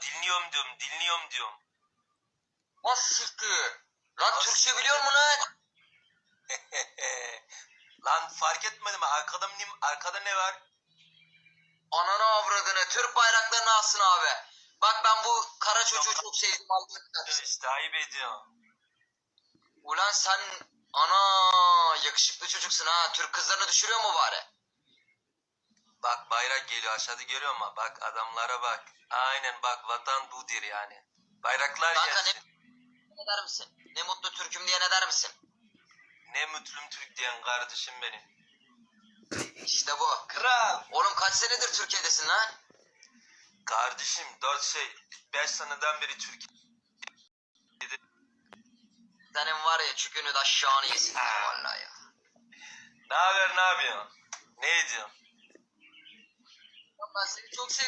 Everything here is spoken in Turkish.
dinliyorum diyorum dinliyorum diyorum. Nasıl siktir? Lan Türkçe biliyor mu lan? Lan fark etmedim arkada, ne- arkada ne var? Ananı avradını Türk bayraklarını alsın abi. Bak ben bu kara çocuğu çok sevdim aldım. İşte ayıp ediyor. Ulan sen ana yakışıklı çocuksun ha. Türk kızlarını düşürüyor mu bari? Bak bayrak geliyor aşağıda görüyor musun? Bak adamlara bak. Aynen bak vatan budur yani. Bayraklar Kanka ne, gelsin. ne der misin? Ne mutlu Türk'üm diye ne der misin? Ne mutlum Türk diyen kardeşim benim. İşte bu. Kral. Oğlum kaç senedir Türkiye'desin lan? Kardeşim dört şey. Beş seneden beri Türkiye. Senin var ya çükünü de aşağını yesin. Vallahi ya. Ne haber ne yapıyorsun? Ne ediyorsun? más. Entonces,